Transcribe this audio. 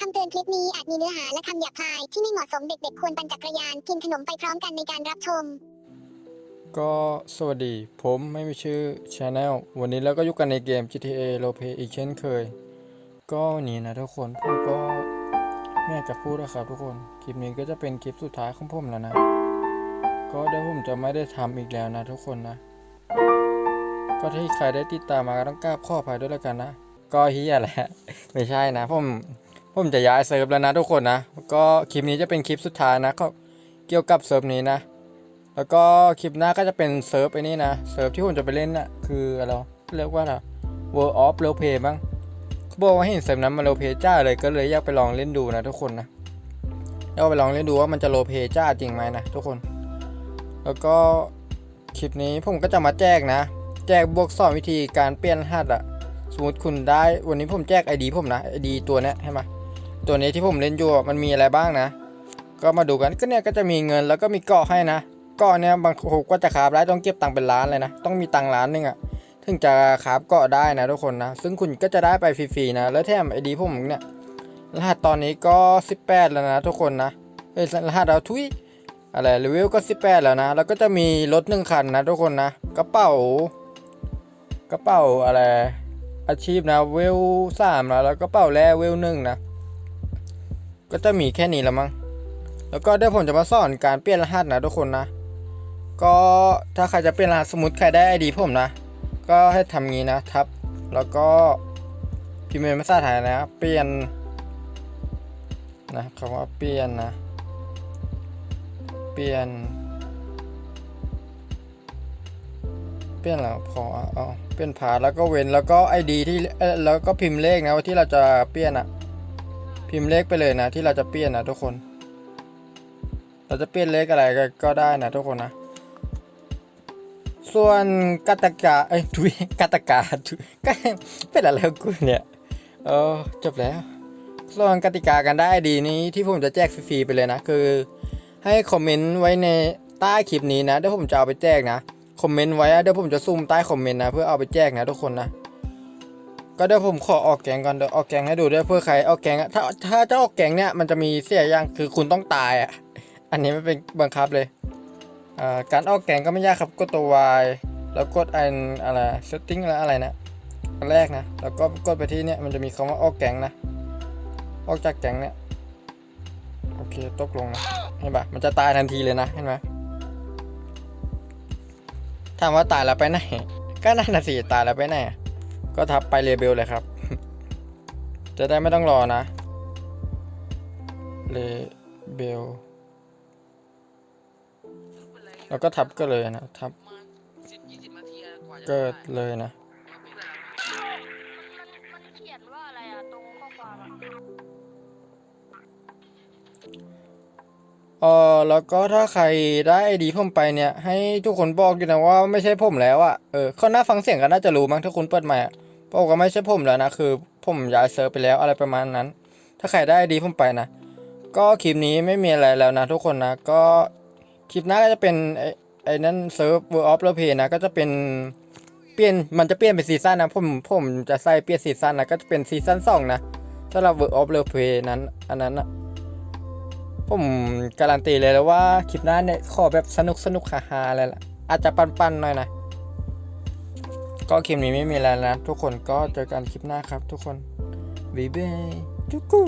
คำเตือนคลิปนี้อาจมีเนื้อหาและคำหยาบคายที่ไม่เหมาะสมเด็กๆ ควรปั่นจักรยานกินขนมไปพร้อมกันในการรับชม ก็สวัสดี ผมไม่มีชื่อ Channel วันนี้เราก็อยู่กันในเกม GTA r o l e p l a y อีกเช่นเคย ก็วันนี้นะทุกคนผมก็ไม่อยากจะพูดนะครับทุกคน คลิปนี้ก็จะเป็นคลิปสุดท้ายของผมแล้วนะ ก็เดี๋ยวผมจะไม่ได้ทำอีกแล้วนะทุกคนนะ ก็ถ้าใครได้ติดตามมาก็ต้องกราบขออภัยด้วยแล้วกันนะ ก็เฮียแหละ ไม่ใช่นะผม ผมจะย้ายเซิร์ฟแล้วนะทุกคนนะก็คลิปนี้จะเป็นคลิปสุดท้ายนะก็เกี่ยวกับเซิร์ฟนี้นะ แล้วก็คลิปหน้าก็จะเป็นเซิร์ฟไอ้นี่นะเซิร์ฟที่ผมจะไปเล่นน่ะคืออะไรเรียกว่าอะไร World of r o l e Play มั้งเขาบอกว่าเห็นเซิร์ฟนั้นมัน r o l e Play จ้าเลยก็เลยอยากไปลองเล่นดูนะทุกคนนะอยากไปลองเล่นดูว่ามันจะ r o l e Play จ้าจริงไหมนะทุกคน แล้วก็คลิปนี้ผมก็จะมาแจกนะ แจกบวกสอนวิธีการเปลี่ยนรหัสอะสมมติคุณได้วันนี้ผมแจก ID ผมนะ ID ตัวนี้ใช่ไหม ตัวนี้ที่ผมเล่นอยู่มันมีอะไรบ้างนะ ก็มาดูกันก็เนี่ยก็จะมีเงินแล้วก็มีเกาะให้นะเกาะเนี่ยบางคนก็จะคาบได้ต้องเก็บตังค์เป็นล้านเลยนะ ต้องมีตังค์ล้านหนึงอะถึงจะคาบเกาะได้นะทุกคนนะ ซึ่งคุณก็จะได้ไปฟรีๆนะ แล้วแถมไอดีผมเนี่ยรหัสตอนนี้ก็ 18 แล้วนะทุกคนนะเอ้ยรหัสเราทุยอะไรเลเวก็ 18 แล้วนะ แล้วก็จะมีรถหนึ่งคันนะทุกคนนะ กระเป๋ากระเป๋าอะไรอาชีพนะเวลสามแล้วแล้วกระเป๋าแร่เวลหนึ่งนะ ก็จะมีแค่นี้ละมั้ง แล้วก็เดี๋ยวผมจะมาสอนการเปลี่ยนรหัสนะทุกคนนะ ก็ถ้าใครจะเปลี่ยนรหัสสมมติใครได้ไอดีผมนะ ก็ให้ทำงี้นะทับ แล้วก็พิมพ์เป็นภาษาไทยนะ เปลี่ยนนะคำว่าเปลี่ยนนะ เปลี่ยน เปลี่ยนแล้วพอเอาเปลี่ยนผ่านแล้วก็เว้นแล้วก็ไอดีที่แล้วก็พิมพ์เลขนะว่าที่เราจะเปลี่ยนอะ พิมพ์เลขไปเลยนะที่เราจะเปลี่ยนนะทุกคน เราจะเปลี่ยนเลขอะไรก็กได้นะทุกคนนะ ส่วนกติกาเอ้ยทุยกติกาทุยก็เป็นอะไรกูเนี่ยเออจบแล้ว ส่วนกติกากันได้ดีนี้ที่ผมจะแจกฟรีๆไปเลยนะ คือ ให้คอมเมนต์ไว้ในใต้คลิปนี้นะเดี๋ยวผมจะเอาไปแจกนะคอมเมนต์ไว้เดี๋ยวผมจะซูมใต้คอมเมนต์นะเพื่อเอาไปแจกนะทุกคนนะ ก็เดี๋ยวผมขอออกแกงก่อนเดี๋ยวออกแกงให้ดูด้วยเพื่อใครออกแกงอะถ้าถ้าจะออกแกงเนี่ยมันจะมีเสียอย่างคือคุณต้องตายอะอันนี้ไม่เป็นบังคับเลยอ่าการออกแกงก็ไม่ยากครับกดตัว Y แล้วกดอันอะไร setting แล้วอะไรนะอันแรกนะแล้วก็กดไปที่เนี่ยมันจะมีคำว่าออกแกงนะ ออกจากแกงเนี่ยโอเคตกลงนะเห็นปะมันจะตายทันทีเลยนะเห็นไหมถามว่าตายแล้วไปไหนก็นั่นน่ะสิตายแล้วไปไหน ก็ทับไปเรเบลเลยครับ จะได้ไม่ต้องรอนะเรเบล แล้วก็ทับก็เลยนะ ทับเกิดเลยนะ เออแล้วก็ถ้าใครได้ไอดีผมไปเนี่ย ให้ทุกคนบอกอยู่นะว่าไม่ใช่ผมแล้วอะเออเขาน่าฟังเสียงกันน่าจะรู้มั้งถ้าคุณเปิดใหม่อะ บอกว่าไม่ใช่ผมแล้วนะ คือผมย้ายเซิร์ฟไปแล้วอะไรประมาณนั้น ถ้าใครได้ดีผมไปนะ ก็คลิปนี้ไม่มีอะไรแล้วนะทุกคนนะ ก็คลิปหน้าก็จะเป็นไอไอ้นั่นเซิร์ฟ World of r o l e Play นะ ก็จะเป็นเปลี่ยน มันจะเปลี่ยนเป็นซีซั่นนะ ผม ผมจะใส่เปลี่ยนซีซั่นนะ ก็จะเป็นซีซั่นสองนะสำหรับ World of r o l e Play นั้น อันนั้นอะผมการันตีเลยแล้วว่าคลิปหน้าเนี่ยขอแบบสนุกสนุกฮาๆเลยล่ะ อาจจะปันๆหน่อยนะ ก็คลิปนี้ไม่มีแล้วนะ ทุกคนก็เจอกันคลิปหน้าครับทุกคนบ๊ายบายจุกกู